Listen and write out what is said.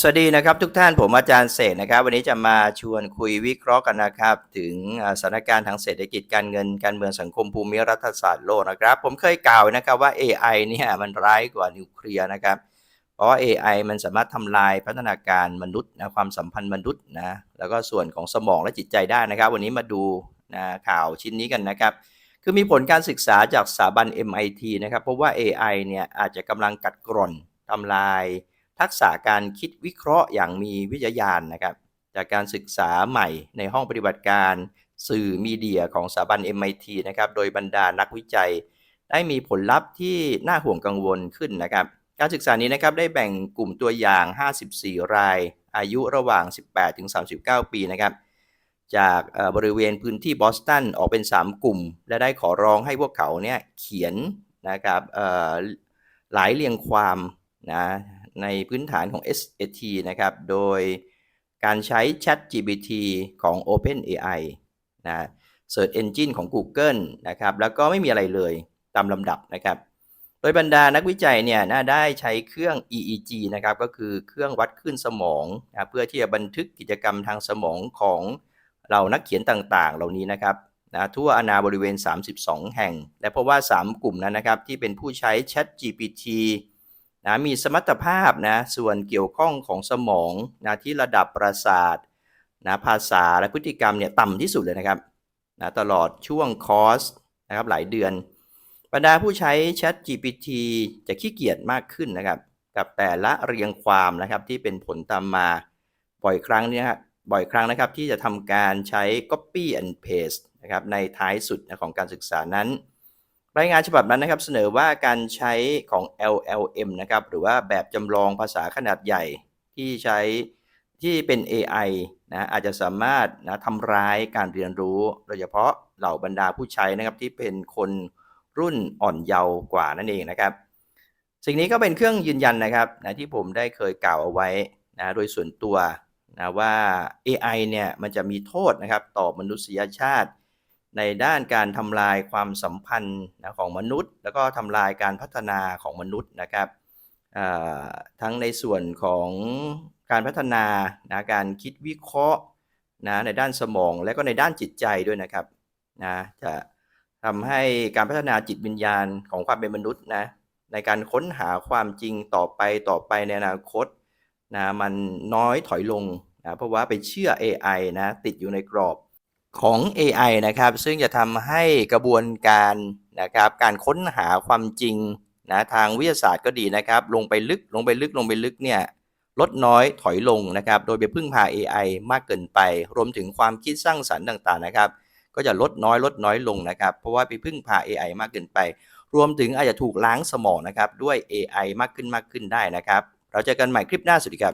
สวัสดีนะครับทุกท่านผมอาจารย์เศษนะครับ วันนี้จะมาชวนคุยวิเคราะห์กันนะครับ ถึงสถานการณ์ทางเศรษฐกิจการเงินการเมืองสังคมภูมิรัฐศาสตร์โลกนะครับ ผมเคยกล่าวนะครับว่า AI เนี่ยมันร้ายกว่านิวเคลียร์นะครับ เพราะว่า AI มันสามารถทำลายพัฒนาการมนุษย์นะความสัมพันธ์มนุษย์นะแล้วก็ส่วนของสมองและจิตใจได้นะครับ วันนี้มาดูนะข่าวชิ้นนี้กันนะครับ คือมีผลการศึกษาจากสถาบัน MIT นะครับพบว่า AI เนี่ยอาจจะกำลังกัดกร่อนทำลาย ทักษะการคิดวิเคราะห์อย่างมีวิทยาญาณนะครับ จากการศึกษาใหม่ในห้องปฏิบัติการสื่อมีเดียของสถาบัน MIT นะครับโดยบรรดานักวิจัย ได้มีผลลัพธ์ที่น่าห่วงกังวลขึ้นนะครับการศึกษานี้นะครับได้แบ่งกลุ่มตัวอย่าง 54 ราย อายุระหว่าง 18 ถึง 39 ปีนะครับ จากบริเวณพื้นที่บอสตันออกเป็น 3 กลุ่ม และได้ขอร้องให้พวกเขาเนี่ยเขียนนะครับหลายเรียงความนะ ในพื้นฐานของ SAT นะครับ โดยการใช้ Chat GPT ของ OpenAI นะ Search Engine ของ Google นะครับ แล้วก็ไม่มีอะไรเลยตามลำดับนะครับ โดยบรรดานักวิจัยเนี่ยน่าได้ใช้เครื่อง EEG นะครับ ก็คือเครื่องวัดคลื่นสมองนะเพื่อที่จะบันทึกกิจกรรมทางสมองของเรานักเขียนต่างๆ เหล่านี้นะครับนะทั่วอาณาบริเวณ 32 แห่ง และเพราะว่า 3 กลุ่มนั้นนะครับ ที่เป็นผู้ใช้ Chat GPT นะมีสมรรถภาพนะส่วนเกี่ยวข้องของสมองนะที่ระดับประสาทนะภาษาและพฤติกรรมเนี่ยต่ำที่สุดเลยนะครับนะตลอดช่วงคอร์สนะครับหลายเดือน บรรดาผู้ใช้ Chat GPT จะขี้เกียจมากขึ้นนะครับ กับแต่ละเรียงความนะครับที่เป็นผลตามมาบ่อยครั้งนี่ยบ่อยครั้งนะครับที่จะทำการใช้ copy and paste นะครับในท้ายสุดของการศึกษานั้น รายงานฉบับนั้นนะครับเสนอว่าการใช้ของ LLM นะครับหรือว่าแบบจำลองภาษาขนาดใหญ่ที่ใช้ที่เป็น AI นะอาจจะสามารถนะทำร้ายการเรียนรู้โดยเฉพาะเหล่าบรรดาผู้ใช้นะครับที่เป็นคนรุ่นอ่อนเยาว์กว่านั่นเองนะครับ สิ่งนี้ก็เป็นเครื่องยืนยันนะครับนะที่ผมได้เคยกล่าวเอาไว้นะโดยส่วนตัวนะว่า AI เนี่ยมันจะมีโทษนะครับต่อมนุษยชาติ ในด้านการทำลายความสัมพันธ์ของมนุษย์ แล้วก็ทำลายการพัฒนาของมนุษย์นะครับทั้งในส่วนของการพัฒนานะการคิดวิเคราะห์นะในด้านสมองและก็ในด้านจิตใจด้วยนะครับนะจะทำให้การพัฒนาจิตวิญญาณของความเป็นมนุษย์นะในการค้นหาความจริงต่อไปต่อไปในอนาคตนะมันน้อยถอยลงนะเพราะว่าไปเชื่อ AI นะติดอยู่ในกรอบ ของ AI นะครับ ซึ่งจะทำให้กระบวนการนะครับ การค้นหาความจริงนะทางวิทยาศาสตร์ก็ดีนะครับ ลงไปลึกลงไปลึกลงไปลึกเนี่ยลดน้อยถอยลงนะครับ โดยไปพึ่งพา AI มากเกินไป รวมถึงความคิดสร้างสรรค์ต่างๆนะครับ ก็จะลดน้อยลดน้อยลงนะครับ เพราะว่าไปพึ่งพา AI มากเกินไป รวมถึงอาจจะถูกล้างสมองนะครับ ด้วย AI มากขึ้นมากขึ้นได้นะครับ เราเจอกันใหม่คลิปหน้าสวัสดีครับ